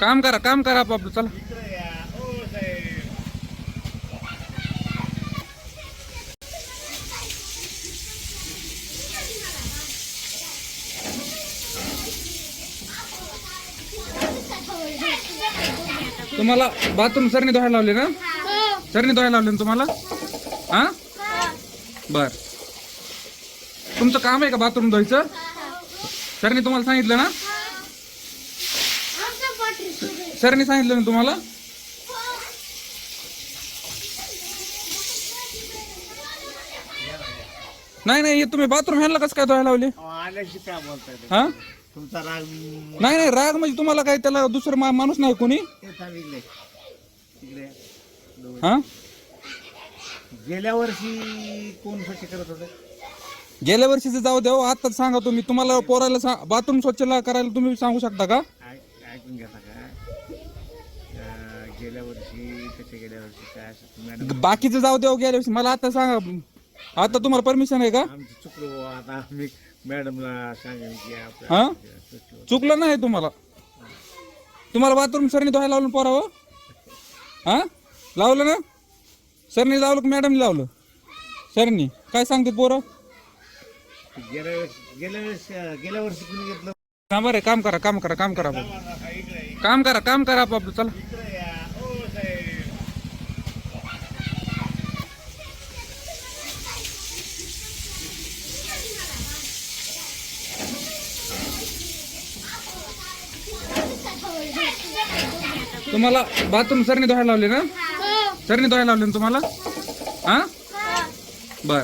काम करा काम करा आपलं चला. तुम्हाला बाथरूम सरनी धुवायला लावले ना? सरनी धुवायला लावले ना तुम्हाला? हा? बर. तुमचं काम आहे का बाथरूम धुवायचं? सरनी तुम्हाला सांगितलं ना? सरनी सांगितलं ना तुम्हाला? नाही नाही हे तुम्ही बाथरूम ह्याला कसं काय धुवायला लावले? आल्याशी काय बोलताय ते? हा? तुमचा राग नाही नाही राग म्हणजे तुम्हाला काय त्याला दुसरं मा- माणूस नाही कोणी? ते हा? गेल्या वर्षी कोण स्वच्छ करत होते? गेल्या वर्षीचं जाऊ द्या हो, आता सांगा तुम्ही. तुम्हाला पोराला बाथरूम स्वच्छ ला- करायला तुम्ही सांगू शकता का? ऐक- ऐकून घेता का गेल्या वर्षी त्याच्या गेल्या वर्षी काय असं मॅडम बाकीचं जाऊ द्या हो, गेल्या वर्षी. मला आता सांगा आता तुम्हाला परमिशन आहे का? आमचं चुकलो बुवा. आता आम्ही मॅडमला सांगेन की आपलं हा? होतं. चुकलं नाही तुम्हाला? तुम्हाला बाथरूम सरनी धुवायला लावलं पोरावं? हा? लावलं ना? सरनी लावलं का मॅडमनी लावलं? सरनी काय सांगते पोरं? गेल्या वेळेस गेल्या वेळेस अं, गेल्या वर्षी कुणी घेतलं? हा बरं काम करा काम करा काम करा बाबा. काम करा काम करा आपलं चला. तुम्हाला बाथरूम सरनी धुवायला लावले ना? सरनी धुवायला लावले ना तुम्हाला? हा. बर.